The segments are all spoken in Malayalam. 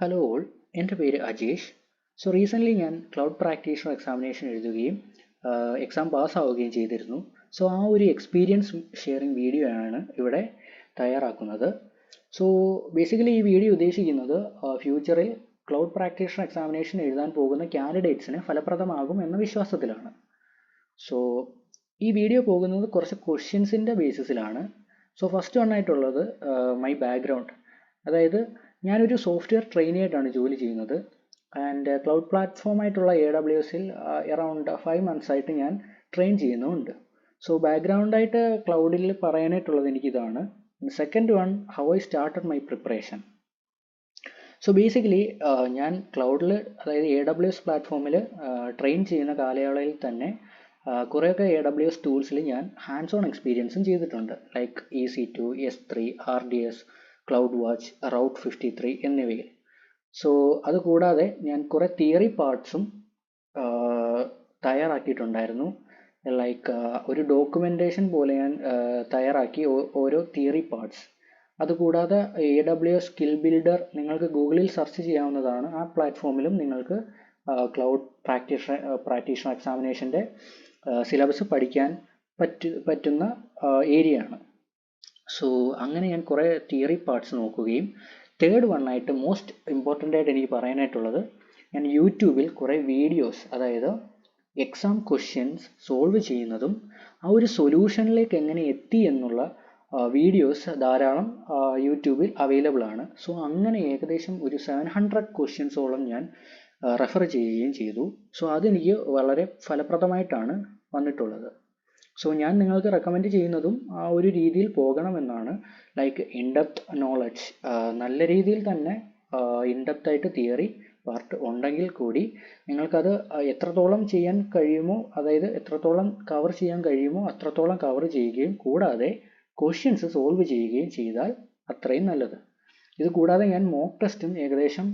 ഹലോ ഓൾ എന്റെ പേര് അജേഷ്. സോ റീസെന്റ്ലി ഞാൻ ക്ലൗഡ് പ്രാക്ടീഷണർ എക്സാമിനേഷൻ എഴുതുകയും എക്സാം പാസ്സാവുകയും ചെയ്തിരുന്നു. സോ ആ ഒരു എക്സ്പീരിയൻസ് ഷെയറിംഗ് വീഡിയോ ആണ് ഇവിടെ തയ്യാറാക്കുന്നത്. സോ ബേസിക്കലി ഈ വീഡിയോ ഉദ്ദേശിക്കുന്നത് ഫ്യൂച്ചറിൽ ക്ലൗഡ് പ്രാക്ടീഷണർ എക്സാമിനേഷൻ എഴുതാൻ പോകുന്ന കാൻഡിഡേറ്റ്സിന് ഫലപ്രദമാകും എന്ന വിശ്വാസത്തിലാണ്. സോ ഈ വീഡിയോ പോകുന്നത് കുറച്ച് ക്വസ്റ്റ്യൻസിന്റെ ബേസിസിലാണ് സോ ഫസ്റ്റ് വൺ ആയിട്ടുള്ളത് മൈ ബാക്ക്ഗ്രൗണ്ട് അതായത് ഞാനൊരു സോഫ്റ്റ്വെയർ ട്രെയിനി ആയിട്ടാണ് ജോലി ചെയ്യുന്നത്. ആൻഡ് ക്ലൗഡ് പ്ലാറ്റ്ഫോം ആയിട്ടുള്ള എ ഡബ്ല്യു എസിൽ എറൗണ്ട് ഫൈവ് മന്ത്സ് ആയിട്ട് ഞാൻ ട്രെയിൻ ചെയ്യുന്നുമുണ്ട് സോ ബാക്ക്ഗ്രൗണ്ടായിട്ട് ക്ലൗഡിൽ പറയാനായിട്ടുള്ളത് എനിക്കിതാണ്. Second one how I started my preparation so basically ഞാൻ ക്ലൗഡിൽ അതായത് എ ഡബ്ല്യു എസ് പ്ലാറ്റ്ഫോമിൽ ട്രെയിൻ ചെയ്യുന്ന കാലയളവിൽ തന്നെ കുറേയൊക്കെ എ ഡബ്ല്യു എസ് ടൂൾസിൽ ഞാൻ ഹാൻഡ്സ് ഓൺ എക്സ്പീരിയൻസും ചെയ്തിട്ടുണ്ട്. Like E C two S three R D S cloud watch route fifty three എന്നിവയിൽ സോ അതുകൂടാതെ ഞാൻ കുറേ തിയറി പാർട്സും തയ്യാറാക്കിയിട്ടുണ്ടായിരുന്നു. ലൈക്ക് ഒരു ഡോക്യുമെന്റേഷൻ പോലെ ഞാൻ തയ്യാറാക്കി ഓരോ തിയറി പാർട്സ് അതുകൂടാതെ എ ഡബ്ല്യു സ്കിൽ ബിൽഡർ നിങ്ങൾക്ക് ഗൂഗിളിൽ സെർച്ച് ചെയ്യാവുന്നതാണ്. ആ പ്ലാറ്റ്ഫോമിലും നിങ്ങൾക്ക് ക്ലൗഡ് പ്രാക്ടീഷണർ പ്രാക്ടീഷണർ എക്സാമിനേഷന്റെ സിലബസ് പഠിക്കാൻ പറ്റു പറ്റുന്ന ഏരിയ ആണ്. സോ അങ്ങനെ ഞാൻ കുറേ തിയറി പാർട്സ് നോക്കുകയും തേർഡ് വൺ ആയിട്ട് മോസ്റ്റ് ഇമ്പോർട്ടന്റ് ആയിട്ട് എനിക്ക് പറയാനായിട്ടുള്ളത് ഞാൻ യൂട്യൂബിൽ കുറേ വീഡിയോസ് അതായത് എക്സാം ക്വസ്റ്റ്യൻസ് സോൾവ് ചെയ്യുന്നതും ആ ഒരു സൊല്യൂഷനിലേക്ക് എങ്ങനെ എത്തി എന്നുള്ള വീഡിയോസ് ധാരാളം യൂട്യൂബിൽ അവൈലബിൾ ആണ്. സോ അങ്ങനെ ഏകദേശം ഒരു സെവൻ ഹൺഡ്രഡ് ക്വസ്റ്റ്യൻസോളം ഞാൻ റെഫർ ചെയ്യുകയും ചെയ്തു. സോ അതെനിക്ക് വളരെ ഫലപ്രദമായിട്ടാണ് വന്നിട്ടുള്ളത്. സോ ഞാൻ നിങ്ങൾക്ക് റെക്കമെൻഡ് ചെയ്യുന്നതും ആ ഒരു രീതിയിൽ പോകണമെന്നാണ്. ലൈക്ക് ഇൻഡെപ്ത് നോളജ് നല്ല രീതിയിൽ തന്നെ ഇൻഡെപ്ത് ആയിട്ട് തിയറി പാർട്ട് ഉണ്ടെങ്കിൽ കൂടി നിങ്ങൾക്കത് എത്രത്തോളം ചെയ്യാൻ കഴിയുമോ അതായത് എത്രത്തോളം കവർ ചെയ്യാൻ കഴിയുമോ അത്രത്തോളം കവർ ചെയ്യുകയും കൂടാതെ ക്വസ്റ്റ്യൻസ് സോൾവ് ചെയ്യുകയും ചെയ്താൽ അത്രയും നല്ലത്. ഇത് കൂടാതെ ഞാൻ മോക്ക് ടെസ്റ്റും ഏകദേശം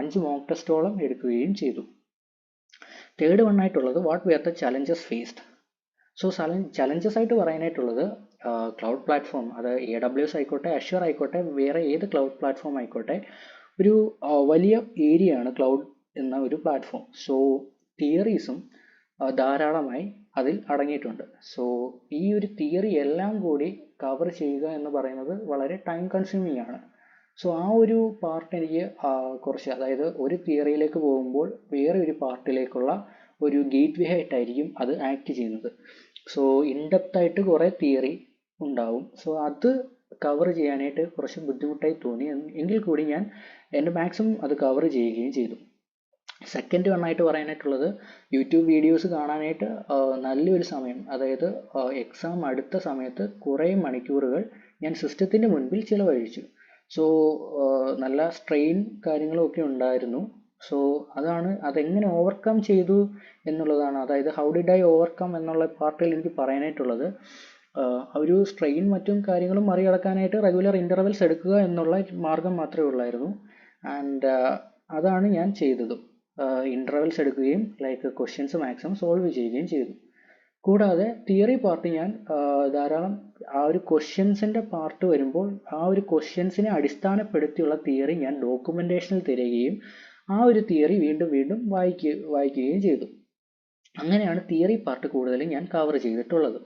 അഞ്ച് മോക്ക് ടെസ്റ്റോളം എടുക്കുകയും ചെയ്തു. തേർഡ് വൺ ആയിട്ടുള്ളത് what were the challenges faced so challenges ആയിട്ട് പറയാനായിട്ടുള്ളത് ക്ലൗഡ് പ്ലാറ്റ്ഫോം അത് എ ഡബ്ല്യു എസ് ആയിക്കോട്ടെ അഷ്വർ ആയിക്കോട്ടെ വേറെ ഏത് ക്ലൗഡ് പ്ലാറ്റ്ഫോം ആയിക്കോട്ടെ ഒരു വലിയ ഏരിയ ആണ് ക്ലൗഡ് എന്ന ഒരു പ്ലാറ്റ്ഫോം സോ തിയറീസും ധാരാളമായി അതിൽ അടങ്ങിയിട്ടുണ്ട്. സോ ഈ ഒരു തിയറി എല്ലാം കൂടി കവർ ചെയ്യുക എന്ന് പറയുന്നത് വളരെ ടൈം കൺസ്യൂമിങ് ആണ്. സോ ആ ഒരു പാർട്ട് എനിക്ക് കുറച്ച് അതായത് ഒരു തിയറിയിലേക്ക് പോകുമ്പോൾ വേറെ ഒരു പാർട്ടിലേക്കുള്ള ഒരു ഗേറ്റ് വേ ആയിട്ടായിരിക്കും അത് ആക്ട് ചെയ്യുന്നത്. സോ ഇൻഡെപ്ത് ആയിട്ട് കുറേ തിയറി ഉണ്ടാവും. സോ അത് കവർ ചെയ്യാനായിട്ട് കുറച്ച് ബുദ്ധിമുട്ടായി തോന്നി. എങ്കിൽ കൂടി ഞാൻ എന്റെ മാക്സിമം അത് കവർ ചെയ്യുകയും ചെയ്തു. സെക്കൻഡ് വണ്ണായിട്ട് പറയാനായിട്ടുള്ളത് യൂട്യൂബ് വീഡിയോസ് കാണാനായിട്ട് നല്ലൊരു സമയം. അതായത് എക്സാം അടുത്ത സമയത്ത് കുറേ മണിക്കൂറുകൾ ഞാൻ സിസ്റ്റത്തിന്റെ മുൻപിൽ ചിലവഴിച്ചു. സോ നല്ല സ്ട്രെയിൻ കാര്യങ്ങളും ഒക്കെ ഉണ്ടായിരുന്നു. സോ അതാണ് അതെങ്ങനെ ഓവർകം ചെയ്തു എന്നുള്ളതാണ്. അതായത് ഹൗ ഡിഡ് ഐ ഓവർകം എന്നുള്ള പാർട്ടിൽ എനിക്ക് പറയാനായിട്ടുള്ളത്. ഒരു സ്ട്രെയിൻ മറ്റും കാര്യങ്ങളും മറികടക്കാനായിട്ട് റെഗുലർ ഇന്റർവെൽസ് എടുക്കുക എന്നുള്ള മാർഗം മാത്രമേ ഉള്ളായിരുന്നു. ആൻഡ് അതാണ് ഞാൻ ചെയ്തതും. ഇന്റർവെൽസ് എടുക്കുകയും ലൈക്ക് ക്വസ്റ്റ്യൻസ് മാക്സിമം സോൾവ് ചെയ്യുകയും ചെയ്തു. കൂടാതെ തിയറി പാർട്ട് ഞാൻ ധാരാളം ആ ഒരു ക്വസ്റ്റ്യൻസിന്റെ പാർട്ട് വരുമ്പോൾ ആ ഒരു ക്വസ്റ്റ്യൻസിനെ അടിസ്ഥാനപ്പെടുത്തിയുള്ള തിയറി ഞാൻ ഡോക്യുമെന്റേഷനിൽ തിരയുകയും ആ ഒരു തിയറി വീണ്ടും വീണ്ടും വായിക്കുക വായിക്കുകയും ചെയ്തു. അങ്ങനെയാണ് തിയറി പാർട്ട് കൂടുതലും ഞാൻ കവർ ചെയ്തിട്ടുള്ളത്.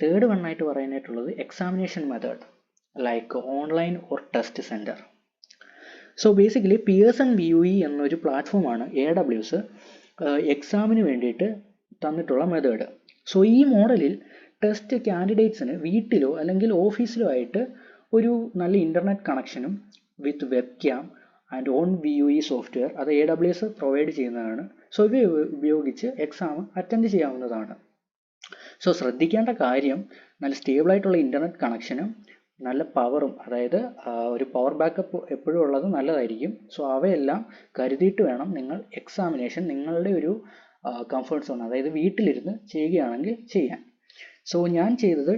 തേർഡ് വൺ ആയിട്ട് പറയാനായിട്ടുള്ളത് examination method like online or test centre so basically Pearson V U E എന്നൊരു പ്ലാറ്റ്ഫോമാണ് എ ഡബ്ല്യൂസ് എക്സാമിന് വേണ്ടിയിട്ട് തന്നിട്ടുള്ള മെത്തേഡ് സോ ഈ മോഡലിൽ ടെസ്റ്റ് കാൻഡിഡേറ്റ്സിന് വീട്ടിലോ അല്ലെങ്കിൽ ഓഫീസിലോ ആയിട്ട് ഒരു നല്ല ഇന്റർനെറ്റ് കണക്ഷനും with webcam and on V U E software അത് എ ഡബ്ല്യു എസ് പ്രൊവൈഡ് ചെയ്യുന്നതാണ്. സോ ഇവ ഉപയോഗിച്ച് എക്സാം അറ്റൻഡ് ചെയ്യാവുന്നതാണ്. സോ ശ്രദ്ധിക്കേണ്ട കാര്യം നല്ല സ്റ്റേബിൾ ആയിട്ടുള്ള ഇന്റർനെറ്റ് കണക്ഷനും നല്ല പവറും അതായത് ഒരു പവർ ബാക്കപ്പ് എപ്പോഴും ഉള്ളത് നല്ലതായിരിക്കും. സോ അവയെല്ലാം കരുതിയിട്ട് വേണം നിങ്ങൾ എക്സാമിനേഷൻ നിങ്ങളുടെ ഒരു കംഫർട്ട് സോൺ അതായത് വീട്ടിലിരുന്ന് ചെയ്യുകയാണെങ്കിൽ ചെയ്യാൻ. സോ ഞാൻ ചെയ്തത്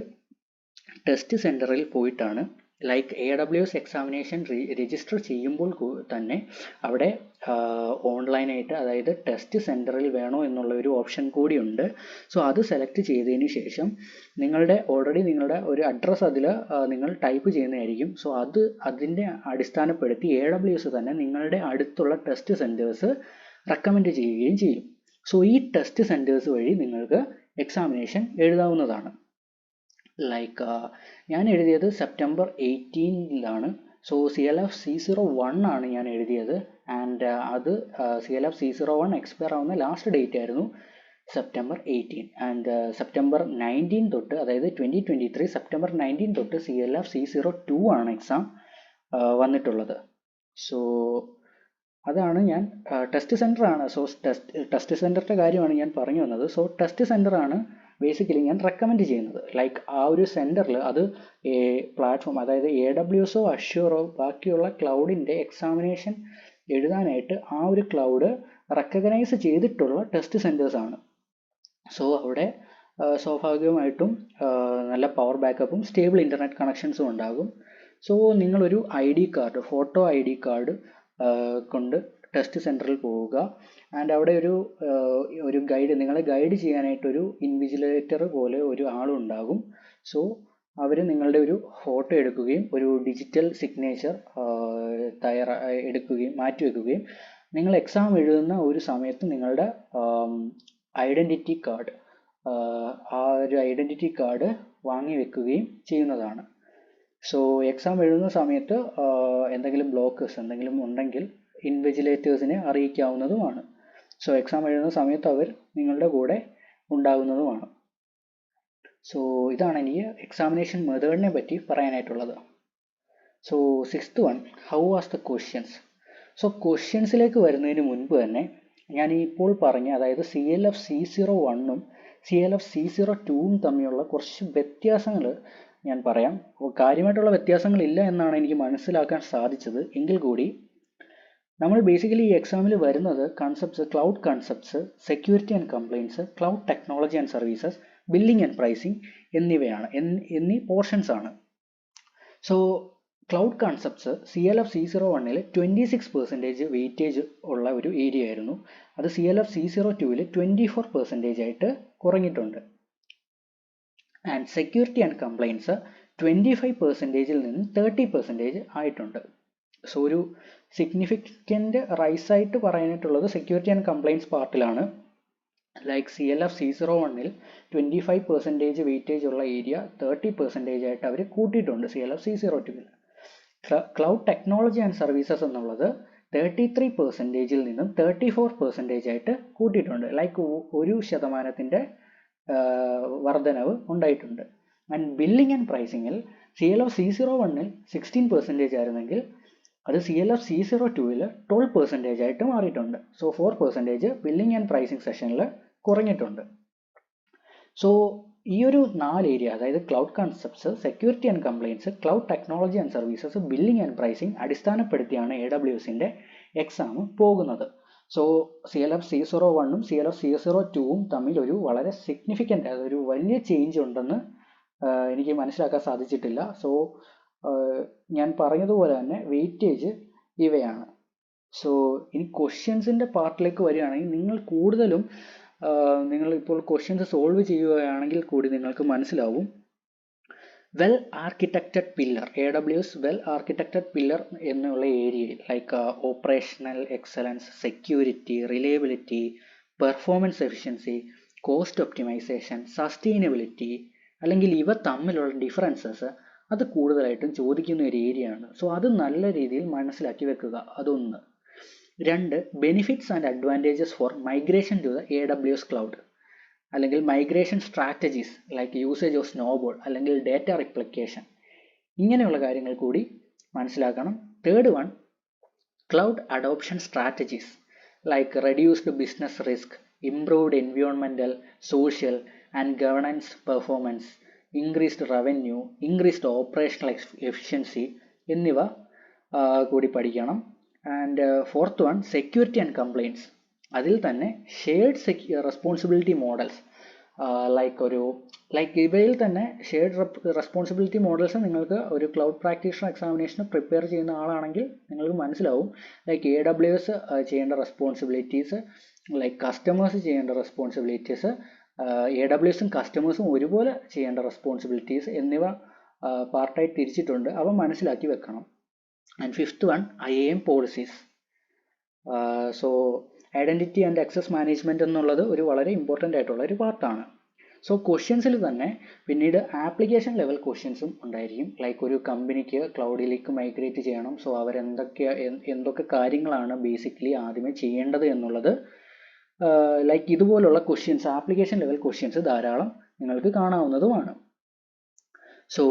ടെസ്റ്റ് സെന്ററിൽ പോയിട്ടാണ്. Like A W S examination register ചെയ്യുമ്പോൾ തന്നെ അവിടെ ഓൺലൈനായിട്ട് അതായത് ടെസ്റ്റ് സെന്ററിൽ വേണോ എന്നുള്ള ഒരു ഓപ്ഷൻ കൂടിയുണ്ട് സോ അത് സെലക്ട് ചെയ്തതിന് ശേഷം നിങ്ങളുടെ ഓൾറെഡി നിങ്ങളുടെ ഒരു അഡ്രസ്സ് അതിൽ നിങ്ങൾ ടൈപ്പ് ചെയ്യുന്നതായിരിക്കും. സോ അത് അതിന്റെ അടിസ്ഥാനപ്പെടുത്തി എ ഡബ്ല്യു എസ് തന്നെ നിങ്ങളുടെ അടുത്തുള്ള ടെസ്റ്റ് സെന്റേഴ്സ് റെക്കമെൻഡ് ചെയ്യുകയും ചെയ്യും. സോ ഈ ടെസ്റ്റ് സെന്റേഴ്സ് വഴി നിങ്ങൾക്ക് എക്സാമിനേഷൻ എഴുതാവുന്നതാണ്. ലൈക്ക് ഞാൻ എഴുതിയത് September എയ്റ്റീനിലാണ് so C L F C zero one ആണ് ഞാൻ എഴുതിയത്. ആൻഡ് അത് C L F C zero one expire ആവുന്ന ലാസ്റ്റ് ഡേറ്റ് ആയിരുന്നു September eighteen and September nineteen തൊട്ട് അതായത് twenty twenty three September nineteen തൊട്ട് C L F C zero two ആണ് എക്സാം വന്നിട്ടുള്ളത്. സോ അതാണ് ഞാൻ ടെസ്റ്റ് സെന്ററാണ് സോ ടെസ്റ്റ് ടെസ്റ്റ് സെന്ററിന്റെ കാര്യമാണ് ഞാൻ പറഞ്ഞു വന്നത്. സോ ടെസ്റ്റ് സെന്റർ ആണ് ബേസിക്കലി ഞാൻ റെക്കമെൻഡ് ചെയ്യുന്നത്. ലൈക്ക് ആ ഒരു സെന്ററിൽ അത് പ്ലാറ്റ്ഫോം അതായത് എ ഡബ്ല്യു എസോ അഷ്യൂറോ ബാക്കിയുള്ള ക്ലൗഡിന്റെ എക്സാമിനേഷൻ എഴുതാനായിട്ട് ആ ഒരു ക്ലൗഡ് റെക്കഗ്നൈസ് ചെയ്തിട്ടുള്ള ടെസ്റ്റ് സെന്റേഴ്സാണ് സോ അവിടെ സ്വാഭാവികമായിട്ടും നല്ല പവർ ബാക്കപ്പും സ്റ്റേബിൾ ഇന്റർനെറ്റ് കണക്ഷൻസും ഉണ്ടാകും. സോ നിങ്ങളൊരു I D card photo I D card കൊണ്ട് ടെസ്റ്റ് സെന്ററിൽ പോവുക. ആൻഡ് അവിടെ ഒരു ഒരു ഗൈഡ് നിങ്ങളെ ഗൈഡ് ചെയ്യാനായിട്ടൊരു ഇൻവിജിലേറ്റർ പോലെ ഒരു ആളുണ്ടാകും. സോ അവർ നിങ്ങളുടെ ഒരു ഫോട്ടോ എടുക്കുകയും ഒരു ഡിജിറ്റൽ സിഗ്നേച്ചർ തയ്യാറ എടുക്കുകയും മാറ്റിവെക്കുകയും നിങ്ങൾ എക്സാം എഴുതുന്ന ഒരു സമയത്ത് നിങ്ങളുടെ ഐഡന്റിറ്റി കാർഡ് ആ ഒരു ഐഡന്റിറ്റി കാർഡ് വാങ്ങി വെക്കുകയും ചെയ്യുന്നതാണ്. സോ എക്സാം എഴുതുന്ന സമയത്ത് എന്തെങ്കിലും ബ്ലോക്കേഴ്സ് എന്തെങ്കിലും ഉണ്ടെങ്കിൽ ഇൻവിജിലേറ്റേഴ്സിനെ അറിയിക്കാവുന്നതുമാണ്. സോ എക്സാം എഴുതുന്ന സമയത്ത് അവർ നിങ്ങളുടെ കൂടെ ഉണ്ടാകുന്നതുമാണ്. സോ ഇതാണ് എനിക്ക് എക്സാമിനേഷൻ മെത്തേഡിനെ പറ്റി പറയാനായിട്ടുള്ളത്. So sixth one how was the questions so ക്വസ്റ്റ്യൻസിലേക്ക് വരുന്നതിന് മുൻപ് തന്നെ ഞാൻ ഇപ്പോൾ പറഞ്ഞ അതായത് C L F C zero വണ്ണും C L F C zero തമ്മിലുള്ള കുറച്ച് വ്യത്യാസങ്ങൾ ഞാൻ പറയാം. കാര്യമായിട്ടുള്ള കാര്യമായിട്ടുള്ള വ്യത്യാസങ്ങളില്ല എന്നാണ് എനിക്ക് മനസ്സിലാക്കാൻ സാധിച്ചത്. എങ്കിൽ കൂടി നമ്മൾ ബേസിക്കലി ഈ എക്സാമിൽ വരുന്നത് concepts cloud concepts security and compliance cloud technology and services billing and pricing എന്നിവയാണ്. എന്നീ പോർഷൻസ് ആണ്. So cloud concepts C L F C zero വണ്ണിൽ ട്വന്റി സിക്സ് പെർസെന്റേജ് വെയിറ്റേജ് ഉള്ള ഒരു ഏരിയ ആയിരുന്നു. അത് C L F C zero ടുവിൽ ട്വന്റി ഫോർ പെർസെന്റേജ് ആയിട്ട് കുറഞ്ഞിട്ടുണ്ട്. And security and compliance twenty five പെർസെന്റേജിൽ നിന്ന് തേർട്ടി പെർസെന്റേജ് ആയിട്ടുണ്ട്. സോ ഒരു സിഗ്നിഫിക്കന്റ് റൈസ് ആയിട്ട് പറയാനായിട്ടുള്ളത് security and compliance പാർട്ടിലാണ് like C L F C zero വണ്ണിൽ ട്വന്റി ഫൈവ് പെർസെന്റേജ് വെയിറ്റേജ് ഉള്ള ഏരിയ തേർട്ടി പെർസെന്റേജ് ആയിട്ട് അവർ കൂട്ടിയിട്ടുണ്ട് C L F C zero ടുവിൽ ക്ലൗഡ് ടെക്നോളജി ആൻഡ് സർവീസസ് എന്നുള്ളത് തേർട്ടി ത്രീ പെർസെന്റേജിൽ നിന്നും തേർട്ടി ഫോർ പെർസെന്റേജ് ആയിട്ട് കൂട്ടിയിട്ടുണ്ട്. ലൈക്ക് ഒരു ശതമാനത്തിന്റെ വർധനവ് ഉണ്ടായിട്ടുണ്ട്. And billing and പ്രൈസിങ്ങിൽ C L F C zero വണ്ണിൽ സിക്സ്റ്റീൻ പെർസെന്റേജ് ആയിരുന്നെങ്കിൽ അത് C L F C zero ടുവിൽ ട്വൽവ് പെർസെന്റേജ് ആയിട്ട് മാറിയിട്ടുണ്ട്. So four percentage billing and pricing സെഷനിൽ കുറഞ്ഞിട്ടുണ്ട്. സോ ഈ ഒരു നാല് ഏരിയ അതായത് cloud concepts security and compliance cloud technology and services billing and pricing അടിസ്ഥാനപ്പെടുത്തിയാണ് എ ഡബ്ല്യു എസിന്റെ എക്സാം പോകുന്നത്. So C L F C zero വണ്ണും C L F C zero ടുവും തമ്മിൽ ഒരു വളരെ സിഗ്നിഫിക്കന്റ് അതായത് ഒരു വലിയ ചേഞ്ച് ഉണ്ടെന്ന് എനിക്ക് മനസ്സിലാക്കാൻ സാധിച്ചിട്ടില്ല. സോ ഞാൻ പറഞ്ഞതുപോലെ തന്നെ വെയിറ്റേജ് ഇവയാണ്. സോ ഇനി ക്വസ്റ്റ്യൻസിന്റെ പാർട്ടിലേക്ക് വരികയാണെങ്കിൽ നിങ്ങൾ കൂടുതലും നിങ്ങൾ ഇപ്പോൾ ക്വസ്റ്റ്യൻസ് സോൾവ് ചെയ്യുകയാണെങ്കിൽ കൂടി നിങ്ങൾക്ക് മനസ്സിലാവും. Well architected pillar A W S well architected pillar എന്നുള്ള ഏരിയയിൽ like operational excellence security reliability performance efficiency cost optimisation sustainability അല്ലെങ്കിൽ ഇവ തമ്മിലുള്ള ഡിഫറൻസസ് അത് കൂടുതലായിട്ടും ചോദിക്കുന്ന ഒരു ഏരിയ ആണ്. സോ അത് നല്ല രീതിയിൽ മനസ്സിലാക്കി വെക്കുക. അതൊന്ന്. രണ്ട് benefits and advantages for migration to the A W S cloud അല്ലെങ്കിൽ migration strategies like usage of snowball അല്ലെങ്കിൽ ഡേറ്റ റിപ്ലിക്കേഷൻ ഇങ്ങനെയുള്ള കാര്യങ്ങൾ കൂടി മനസ്സിലാക്കണം. Third one cloud adoption strategies like reduced business risk improved എൻവിയോൺമെന്റൽ social and governance performance increased revenue increased operational efficiency എന്നിവ കൂടി പഠിക്കണം. And fourth one security and compliance അതിൽ തന്നെ ഷെയർഡ് സെക്യൂ റെസ്പോൺസിബിലിറ്റി മോഡൽസ് ലൈക്ക് ഒരു ലൈക്ക് ഇവയിൽ തന്നെ ഷെയർഡ് റെസ്പോൺസിബിലിറ്റി മോഡൽസ് നിങ്ങൾക്ക് ഒരു ക്ലൗഡ് പ്രാക്ടീഷണർ എക്സാമിനേഷന് പ്രിപ്പയർ ചെയ്യുന്ന ആളാണെങ്കിൽ നിങ്ങൾക്ക് മനസ്സിലാവും. ലൈക്ക് എ ഡബ്ല്യു എസ് ചെയ്യേണ്ട റെസ്പോൺസിബിലിറ്റീസ് ലൈക്ക് കസ്റ്റമേഴ്സ് ചെയ്യേണ്ട റെസ്പോൺസിബിലിറ്റീസ് എ ഡബ്ല്യു എസും കസ്റ്റമേഴ്സും ഒരുപോലെ ചെയ്യേണ്ട റെസ്പോൺസിബിലിറ്റീസ് എന്നിവ പാർട്ടായി തിരിച്ചിട്ടുണ്ട്. അവ മനസ്സിലാക്കി വെക്കണം. And fifth one I M policies so identity and access management എന്നുള്ളത് ഒരു വളരെ ഇമ്പോർട്ടന്റ് ആയിട്ടുള്ള ഒരു പാർട്ടാണ് സോ ക്വസ്റ്റ്യൻസിൽ തന്നെ പിന്നീട് ആപ്ലിക്കേഷൻ ലെവൽ ക്വസ്റ്റ്യൻസും ഉണ്ടായിരിക്കും. ലൈക്ക് ഒരു കമ്പനിക്ക് ക്ലൗഡിലേക്ക് മൈഗ്രേറ്റ് ചെയ്യണം. സോ അവരെന്തൊക്കെ എന്തൊക്കെ കാര്യങ്ങളാണ് ബേസിക്കലി ആദ്യമേ ചെയ്യേണ്ടത് എന്നുള്ളത് ലൈക്ക് ഇതുപോലുള്ള ക്വസ്റ്റ്യൻസ് ആപ്ലിക്കേഷൻ ലെവൽ ക്വസ്റ്റ്യൻസ് ധാരാളം നിങ്ങൾക്ക് കാണാവുന്നതുമാണ്. So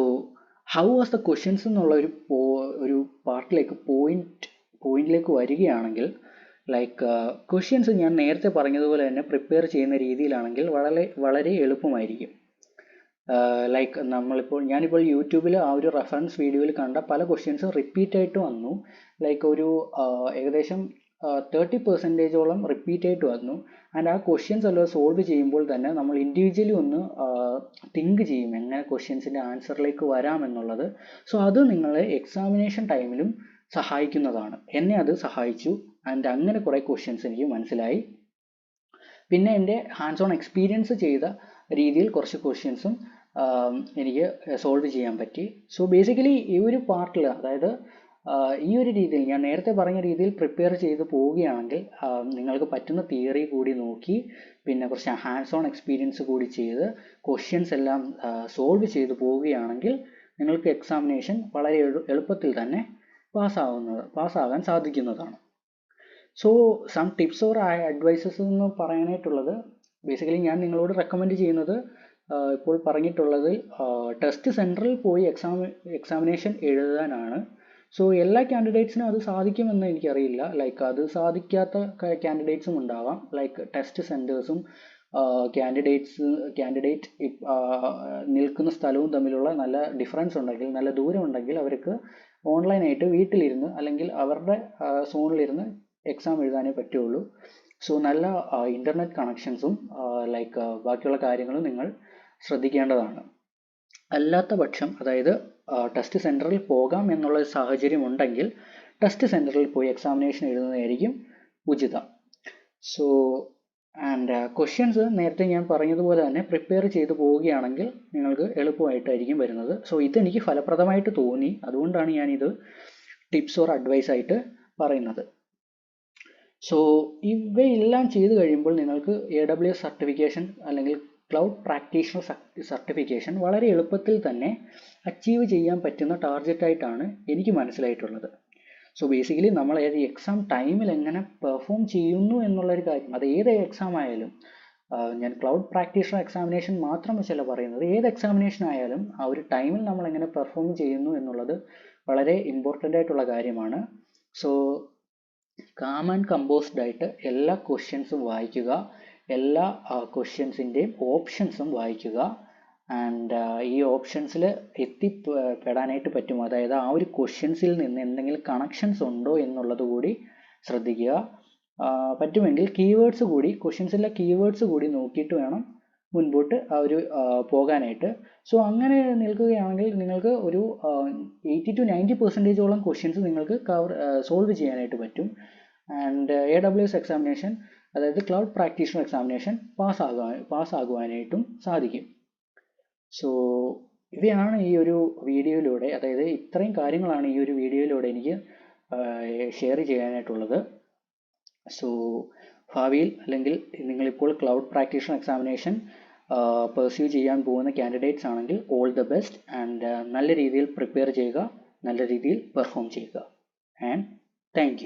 how was the questions എന്നുള്ള ഒരു ഒരു പാർട്ടിലേക്ക് പോയിന്റ് പോയിന്റിലേക്ക് വരികയാണെങ്കിൽ ലൈക്ക് ക്വസ്റ്റ്യൻസ് ഞാൻ നേരത്തെ പറഞ്ഞതുപോലെ തന്നെ പ്രിപ്പയർ ചെയ്യുന്ന രീതിയിലാണെങ്കിൽ വളരെ വളരെ എളുപ്പമായിരിക്കും. ലൈക്ക് നമ്മളിപ്പോൾ ഞാനിപ്പോൾ യൂട്യൂബിൽ ആ ഒരു റെഫറൻസ് വീഡിയോയിൽ കണ്ട പല ക്വസ്റ്റ്യൻസും റിപ്പീറ്റ് ആയിട്ട് വന്നു. ലൈക്ക് ഒരു ഏകദേശം തേർട്ടി പെർസെന്റേജോളം റിപ്പീറ്റ് ആയിട്ട് വന്നു. ആൻഡ് ആ ക്വസ്റ്റ്യൻസ് എല്ലാം സോൾവ് ചെയ്യുമ്പോൾ തന്നെ നമ്മൾ ഇൻഡിവിജ്വലി ഒന്ന് തിങ്ക് ചെയ്യും എങ്ങനെ ക്വസ്റ്റ്യൻസിന്റെ ആൻസറിലേക്ക് വരാമെന്നുള്ളത് സോ അത് നിങ്ങളെ എക്സാമിനേഷൻ ടൈമിലും സഹായിക്കുന്നതാണ്. എന്നെ അത് സഹായിച്ചു. ആൻഡ് അങ്ങനെ കുറേ ക്വസ്റ്റ്യൻസ് എനിക്ക് മനസ്സിലായി. പിന്നെ എന്റെ ഹാൻഡ്സ് ഓൺ എക്സ്പീരിയൻസ് ചെയ്ത രീതിയിൽ കുറച്ച് ക്വസ്റ്റ്യൻസും എനിക്ക് സോൾവ് ചെയ്യാൻ പറ്റി. സോ ബേസിക്കലി ഈ ഒരു പാർട്ടിൽ അതായത് ഈ ഒരു രീതിയിൽ ഞാൻ നേരത്തെ പറഞ്ഞ രീതിയിൽ പ്രിപ്പയർ ചെയ്ത് പോവുകയാണെങ്കിൽ നിങ്ങൾക്ക് പറ്റുന്ന തിയറി കൂടി നോക്കി പിന്നെ കുറച്ച് ഹാൻഡ്സ് ഓൺ എക്സ്പീരിയൻസ് കൂടി ചെയ്ത് ക്വസ്റ്റ്യൻസ് എല്ലാം സോൾവ് ചെയ്ത് പോവുകയാണെങ്കിൽ നിങ്ങൾക്ക് എക്സാമിനേഷൻ വളരെ എളുപ്പത്തിൽ തന്നെ പാസ്സാവുന്നത് പാസ്സാകാൻ സാധിക്കുന്നതാണ്. So some tips or advices എന്ന് പറയാനായിട്ടുള്ളത് ബേസിക്കലി ഞാൻ നിങ്ങളോട് റെക്കമെൻഡ് ചെയ്യുന്നത് ഇപ്പോൾ പറഞ്ഞിട്ടുള്ളത് ടെസ്റ്റ് സെന്ററിൽ പോയി എക്സാം എക്സാമിനേഷൻ എഴുതാനാണ്. സോ എല്ലാ കാൻഡിഡേറ്റ്സിനും അത് സാധിക്കുമെന്ന് എനിക്കറിയില്ല. ലൈക്ക് അത് സാധിക്കാത്ത കാൻഡിഡേറ്റ്സും ഉണ്ടാവാം. ലൈക്ക് ടെസ്റ്റ് സെന്റേഴ്സും കാൻഡിഡേറ്റ്സ് കാൻഡിഡേറ്റ് നിൽക്കുന്ന സ്ഥലവും തമ്മിലുള്ള നല്ല ഡിഫറൻസ് ഉണ്ടെങ്കിൽ നല്ല ദൂരം ഉണ്ടെങ്കിൽ അവർക്ക് ഓൺലൈനായിട്ട് വീട്ടിലിരുന്ന് അല്ലെങ്കിൽ അവരുടെ സോണിലിരുന്ന് എക്സാം എഴുതാനേ പറ്റുള്ളൂ. സോ നല്ല ഇന്റർനെറ്റ് കണക്ഷൻസും ലൈക്ക് ബാക്കിയുള്ള കാര്യങ്ങളും നിങ്ങൾ ശ്രദ്ധിക്കേണ്ടതാണ്. അല്ലാത്ത പക്ഷം അതായത് ടെസ്റ്റ് സെന്ററിൽ പോകാം എന്നുള്ള സാഹചര്യം ഉണ്ടെങ്കിൽ ടെസ്റ്റ് സെന്ററിൽ പോയി എക്സാമിനേഷൻ എഴുതുന്നതായിരിക്കും ഉചിതം. സോ ആൻഡ് ക്വസ്റ്റ്യൻസ് നേരത്തെ ഞാൻ പറഞ്ഞതുപോലെ തന്നെ പ്രിപ്പയർ ചെയ്തു പോവുകയാണെങ്കിൽ നിങ്ങൾക്ക് എളുപ്പമായിട്ടായിരിക്കും വരുന്നത്. സോ ഇതെനിക്ക് ഫലപ്രദമായിട്ട് തോന്നി. അതുകൊണ്ടാണ് ഞാനിത് ടിപ്സ് ഓർ അഡ്വൈസ് ആയിട്ട് പറയുന്നത്. സോ ഇവയെല്ലാം ചെയ്തു കഴിയുമ്പോൾ നിങ്ങൾക്ക് എ ഡബ്ല്യു എസ് സർട്ടിഫിക്കേഷൻ അല്ലെങ്കിൽ ക്ലൗഡ് പ്രാക്ടീഷണർ സർട്ടിഫിക്കേഷൻ വളരെ എളുപ്പത്തിൽ തന്നെ അച്ചീവ് ചെയ്യാൻ പറ്റുന്ന ടാർഗറ്റായിട്ടാണ് എനിക്ക് മനസ്സിലായിട്ടുള്ളത്. സോ ബേസിക്കലി നമ്മൾ ഏത് എക്സാം ടൈമിൽ എങ്ങനെ പെർഫോം ചെയ്യുന്നു എന്നുള്ളൊരു കാര്യം അത് ഏത് എക്സാം ആയാലും ഞാൻ ക്ലൗഡ് പ്രാക്ടീഷണർ എക്സാമിനേഷൻ മാത്രം വെച്ചല്ല പറയുന്നത് ഏത് എക്സാമിനേഷൻ ആയാലും ആ ഒരു ടൈമിൽ നമ്മൾ എങ്ങനെ പെർഫോം ചെയ്യുന്നു എന്നുള്ളത് വളരെ ഇമ്പോർട്ടന്റ് ആയിട്ടുള്ള കാര്യമാണ്. സോ കാം ആൻഡ് കമ്പോസ്ഡ് ആയിട്ട് എല്ലാ ക്വസ്റ്റ്യൻസും വായിക്കുക എല്ലാ ക്വസ്റ്റ്യൻസിന്റെയും ഓപ്ഷൻസും വായിക്കുക. ആൻഡ് ഈ ഓപ്ഷൻസിൽ എത്തിപ്പെടാനായിട്ട് പറ്റുമോ അതായത് ആ ഒരു ക്വസ്റ്റ്യൻസിൽ നിന്ന് എന്തെങ്കിലും കണക്ഷൻസ് ഉണ്ടോ എന്നുള്ളത് കൂടി ശ്രദ്ധിക്കുക. പറ്റുമെങ്കിൽ കീവേഡ്സ് കൂടി ക്വസ്റ്റ്യൻസിലെ കീവേഡ്സ് കൂടി നോക്കിയിട്ട് വേണം മുൻപോട്ട് ആ ഒരു പോകാനായിട്ട്. സോ അങ്ങനെ നിൽക്കുകയാണെങ്കിൽ നിങ്ങൾക്ക് ഒരു എയ്റ്റി ടു നയന്റി പെർസെന്റേജോളം ക്വസ്റ്റ്യൻസ് നിങ്ങൾക്ക് കവർ സോൾവ് ചെയ്യാനായിട്ട് പറ്റും. And A W S examination അതായത് ക്ലൗഡ് പ്രാക്ടീഷണർ എക്സാമിനേഷൻ പാസ്സാകാൻ പാസ്സാകുവാനായിട്ടും സാധിക്കും. സോ ഇവയാണ് ഈ ഒരു വീഡിയോയിലൂടെ അതായത് ഇത്രയും കാര്യങ്ങളാണ് ഈ ഒരു വീഡിയോയിലൂടെ എനിക്ക് ഷെയർ ചെയ്യാനായിട്ടുള്ളത്. സോ ഭാവിയിൽ അല്ലെങ്കിൽ നിങ്ങളിപ്പോൾ ക്ലൗഡ് പ്രാക്ടീഷണർ എക്സാമിനേഷൻ പെർസ്യൂ ചെയ്യാൻ പോകുന്ന കാൻഡിഡേറ്റ്സ് ആണെങ്കിൽ ഓൾ ദ ബെസ്റ്റ് ആൻഡ് നല്ല രീതിയിൽ പ്രിപ്പയർ ചെയ്യുക നല്ല രീതിയിൽ പെർഫോം ചെയ്യുക. And thank